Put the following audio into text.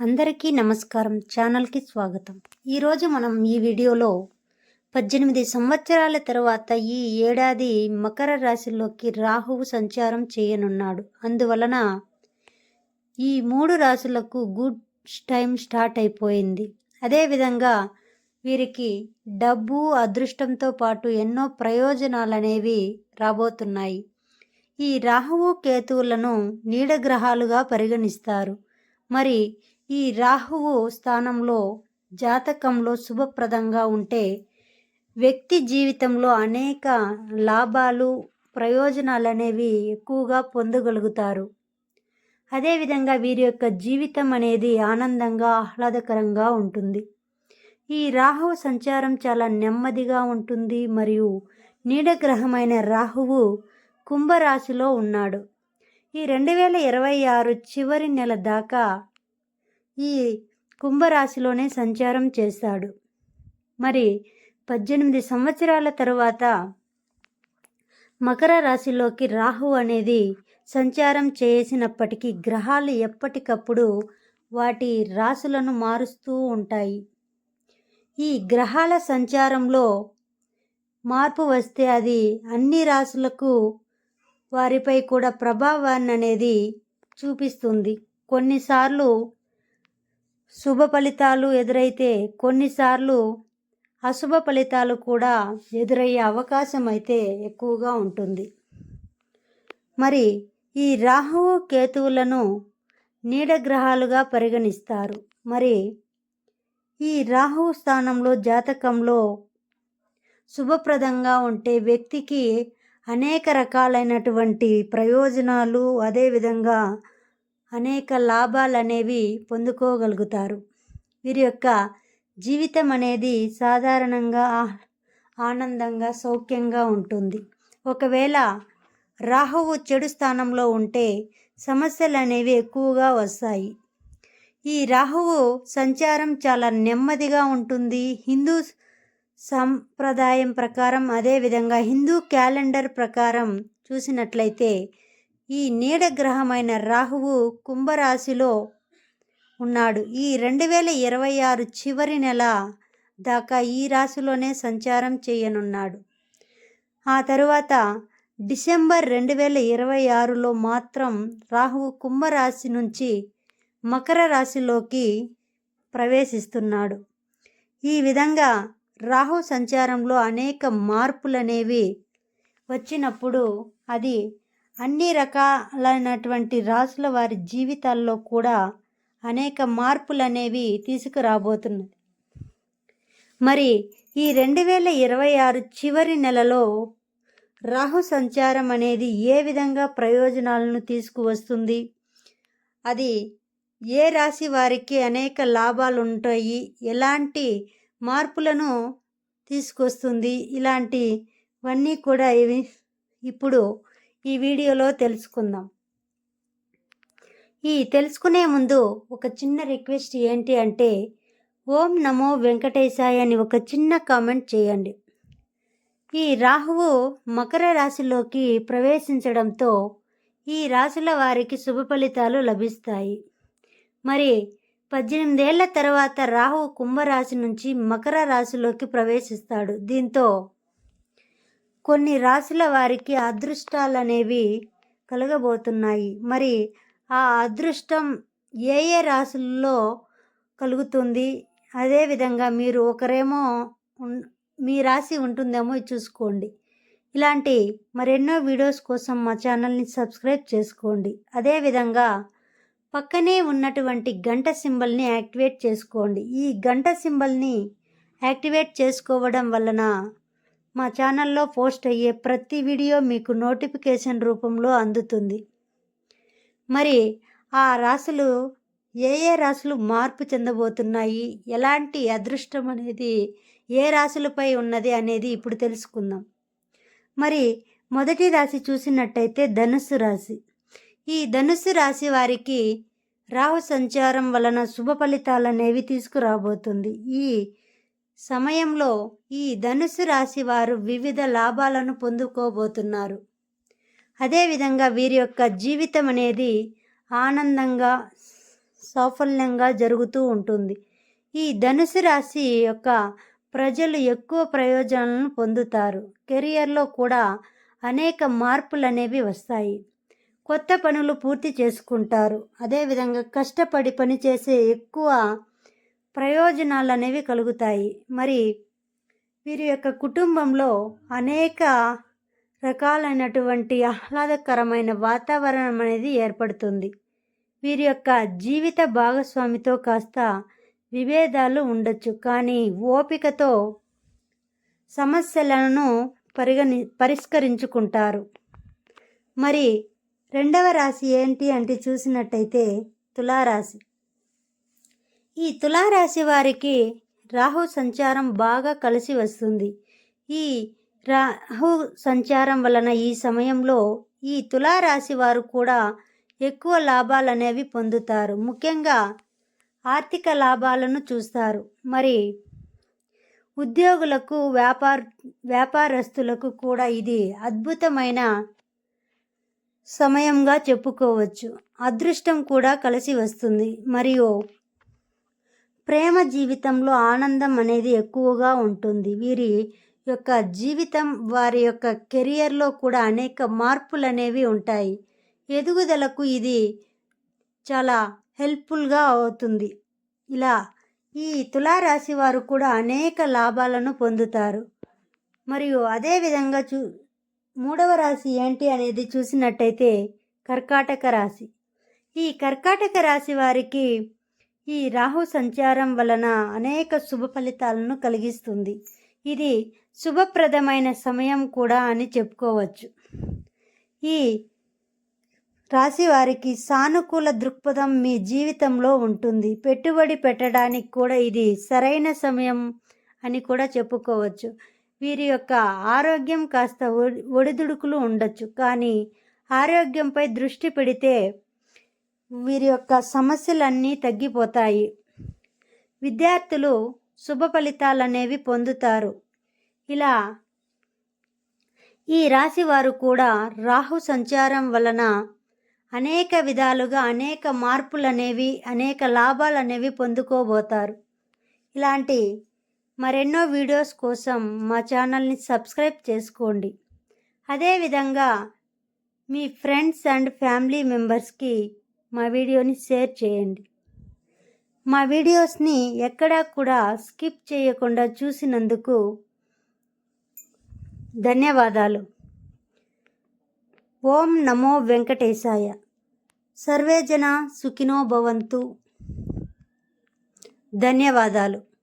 అందరికీ నమస్కారం ఛానల్కి స్వాగతం. ఈరోజు మనం ఈ వీడియోలో పద్దెనిమిది సంవత్సరాల తర్వాత ఈ ఏడాది మకర రాశిలోకి రాహువు సంచారం చేయనున్నాడు. అందువలన ఈ మూడు రాశులకు గుడ్ టైం స్టార్ట్ అయిపోయింది. అదేవిధంగా వీరికి డబ్బు అదృష్టంతో పాటు ఎన్నో ప్రయోజనాలు అనేవి రాబోతున్నాయి. ఈ రాహువు కేతువులను నీడగ్రహాలుగా పరిగణిస్తారు. మరి ఈ రాహువు స్థానంలో జాతకంలో శుభప్రదంగా ఉంటే వ్యక్తి జీవితంలో అనేక లాభాలు ప్రయోజనాలు అనేవి ఎక్కువగా పొందగలుగుతారు. అదేవిధంగా వీరి యొక్క జీవితం అనేది ఆనందంగా ఆహ్లాదకరంగా ఉంటుంది. ఈ రాహువు సంచారం చాలా నెమ్మదిగా ఉంటుంది మరియు నీడగ్రహమైన రాహువు కుంభరాశిలో ఉన్నాడు. ఈ రెండు వేల ఇరవై ఆరు చివరి నెల దాకా ఈ కుంభరాశిలోనే సంచారం చేశాడు మరి పద్దెనిమిది సంవత్సరాల తరువాత మకర రాశిలోకి రాహు అనేది సంచారం చేసినప్పటికీ గ్రహాలు ఎప్పటికప్పుడు వాటి రాశులను మారుస్తూ ఉంటాయి. ఈ గ్రహాల సంచారంలో మార్పు వస్తే అది అన్ని రాశులకు వారిపై కూడా ప్రభావాన్ని అనేది చూపిస్తుంది. కొన్నిసార్లు శుభ ఫలితాలు ఎదురైతే కొన్నిసార్లు అశుభ ఫలితాలు కూడా ఎదురయ్యే అవకాశం అయితే ఎక్కువగా ఉంటుంది. మరి ఈ రాహువు కేతువులను నీడగ్రహాలుగా పరిగణిస్తారు. మరి ఈ రాహువు స్థానంలో జాతకంలో శుభప్రదంగా ఉంటే వ్యక్తికి అనేక రకాలైనటువంటి ప్రయోజనాలు అదేవిధంగా అనేక లాభాలు అనేవి పొందుకోగలుగుతారు. వీరి యొక్క జీవితం అనేది సాధారణంగా ఆనందంగా సౌఖ్యంగా ఉంటుంది. ఒకవేళ రాహువు చెడు స్థానంలో ఉంటే సమస్యలు అనేవి ఎక్కువగా వస్తాయి. ఈ రాహువు సంచారం చాలా నెమ్మదిగా ఉంటుంది. హిందూ సంప్రదాయం ప్రకారం అదేవిధంగా హిందూ క్యాలెండర్ ప్రకారం చూసినట్లయితే ఈ నీడ గ్రహమైన రాహువు కుంభరాశిలో ఉన్నాడు. ఈ రెండు వేల ఇరవై ఆరు చివరి నెల దాకా ఈ రాశిలోనే సంచారం చేయనున్నాడు. ఆ తరువాత డిసెంబర్ రెండు వేల ఇరవై ఆరులో మాత్రం రాహువు కుంభరాశి నుంచి మకర రాశిలోకి ప్రవేశిస్తున్నాడు. ఈ విధంగా రాహు సంచారంలో అనేక మార్పులనేవి వచ్చినప్పుడు అది అన్ని రకాలైనటువంటి రాసుల వారి జీవితాల్లో కూడా అనేక మార్పులు అనేవి తీసుకురాబోతున్నది. మరి ఈ రెండు వేల ఇరవై ఆరు చివరి నెలలో రాహు సంచారం అనేది ఏ విధంగా ప్రయోజనాలను తీసుకువస్తుంది? అది ఏ రాశి వారికి అనేక లాభాలు ఉంటాయి ఎలాంటి మార్పులను తీసుకొస్తుంది? ఇలాంటివన్నీ కూడా ఇవి ఇప్పుడు ఈ వీడియోలో తెలుసుకుందాం. ఈ తెలుసుకునే ముందు ఒక చిన్న రిక్వెస్ట్ ఏంటి అంటే ఓం నమో వెంకటేశాయ అని ఒక చిన్న కామెంట్ చేయండి. ఈ రాహువు మకర రాశిలోకి ప్రవేశించడంతో ఈ రాశుల వారికి శుభ ఫలితాలు లభిస్తాయి. మరి పద్దెనిమిదేళ్ళ తర్వాత రాహు కుంభరాశి నుంచి మకర రాశిలోకి ప్రవేశిస్తాడు. దీంతో కొన్ని రాశుల వారికి అదృష్టాలు అనేవి కలగబోతున్నాయి. మరి ఆ అదృష్టం ఏ ఏ రాశుల్లో కలుగుతుంది? అదేవిధంగా మీరు ఒకరేమో మీ రాశి ఉంటుందేమో చూసుకోండి. ఇలాంటి మరెన్నో వీడియోస్ కోసం మా ఛానల్ని సబ్స్క్రైబ్ చేసుకోండి. అదేవిధంగా పక్కనే ఉన్నటువంటి గంట సింబల్ని యాక్టివేట్ చేసుకోండి. ఈ గంట సింబల్ని యాక్టివేట్ చేసుకోవడం వలన మా ఛానల్లో పోస్ట్ అయ్యే ప్రతి వీడియో మీకు నోటిఫికేషన్ రూపంలో అందుతుంది. మరి ఆ రాశులు ఏ ఏ రాశులు మార్పు చెందబోతున్నాయి? ఎలాంటి అదృష్టం అనేది ఏ రాశులపై ఉన్నది అనేది ఇప్పుడు తెలుసుకుందాం. మరి మొదటి రాశి చూసినట్టయితే ధనుస్సు రాశి. ఈ ధనుస్సు రాశి వారికి రాహు సంచారం వలన శుభ ఫలితాలు అనేవి తీసుకురాబోతుంది. ఈ సమయంలో ఈ ధనుసు రాశి వారు వివిధ లాభాలను పొందుకోబోతున్నారు. అదేవిధంగా వీరి యొక్క జీవితం అనేది ఆనందంగా సాఫల్యంగా జరుగుతూ ఉంటుంది. ఈ ధనుసు రాశి యొక్క ప్రజలు ఎక్కువ ప్రయోజనాలను పొందుతారు. కెరియర్లో కూడా అనేక మార్పులు అనేవి వస్తాయి. కొత్త పనులు పూర్తి చేసుకుంటారు. అదేవిధంగా కష్టపడి పనిచేసే ఎక్కువ ప్రయోజనాలు అనేవి కలుగుతాయి. మరి వీరి యొక్క కుటుంబంలో అనేక రకాలైనటువంటి ఆహ్లాదకరమైన వాతావరణం అనేది ఏర్పడుతుంది. వీరి యొక్క జీవిత భాగస్వామితో కాస్త విభేదాలు ఉండొచ్చు. కానీ ఓపికతో సమస్యలను పరిగణి పరిష్కరించుకుంటారు. మరి రెండవ రాశి ఏంటి అంటే చూసినట్టయితే తులారాశి. ఈ తులారాశి వారికి రాహు సంచారం బాగా కలిసి వస్తుంది. ఈ రాహు సంచారం వలన ఈ సమయంలో ఈ తులారాశి వారు కూడా ఎక్కువ లాభాలు అనేవి పొందుతారు. ముఖ్యంగా ఆర్థిక లాభాలను చూస్తారు. మరి ఉద్యోగులకు వ్యాపార వ్యాపారస్తులకు కూడా ఇది అద్భుతమైన సమయంగా చెప్పుకోవచ్చు. అదృష్టం కూడా కలిసి వస్తుంది. మరియు ప్రేమ జీవితంలో ఆనందం అనేది ఎక్కువగా ఉంటుంది. వీరి యొక్క జీవితం వారి యొక్క కెరియర్లో కూడా అనేక మార్పులు అనేవి ఉంటాయి. ఎదుగుదలకు ఇది చాలా హెల్ప్ఫుల్గా అవుతుంది. ఇలా ఈ తులారాశి వారు కూడా అనేక లాభాలను పొందుతారు. మరియు అదేవిధంగా చూ మూడవ రాశి ఏంటి అనేది చూసినట్టయితే కర్కాటక రాశి. ఈ కర్కాటక రాశి వారికి ఈ రాహు సంచారం వలన అనేక శుభ ఫలితాలను కలిగిస్తుంది. ఇది శుభప్రదమైన సమయం కూడా అని చెప్పుకోవచ్చు. ఈ రాశి వారికి సానుకూల దృక్పథం మీ జీవితంలో ఉంటుంది. పెట్టుబడి పెట్టడానికి కూడా ఇది సరైన సమయం అని కూడా చెప్పుకోవచ్చు. వీరి యొక్క ఆరోగ్యం కాస్త ఒడిదుడుకులు ఉండొచ్చు. కానీ ఆరోగ్యంపై దృష్టి పెడితే వీరి యొక్క సమస్యలన్నీ తగ్గిపోతాయి. విద్యార్థులు శుభ ఫలితాలు అనేవి పొందుతారు. ఇలా ఈ రాశి వారు కూడా రాహు సంచారం వలన అనేక విధాలుగా అనేక మార్పులు అనేవి అనేక లాభాలు అనేవి పొందుకోబోతారు. ఇలాంటి మరెన్నో వీడియోస్ కోసం మా ఛానల్ని సబ్స్క్రైబ్ చేసుకోండి. అదేవిధంగా మీ ఫ్రెండ్స్ అండ్ ఫ్యామిలీ మెంబర్స్కి మా వీడియోని షేర్ చేయండి. మా వీడియోస్ని ఎక్కడా కూడా స్కిప్ చేయకుండా చూసినందుకు ధన్యవాదాలు. ఓం నమో వెంకటేశాయ. సర్వేజన సుఖినో భవంతు. ధన్యవాదాలు.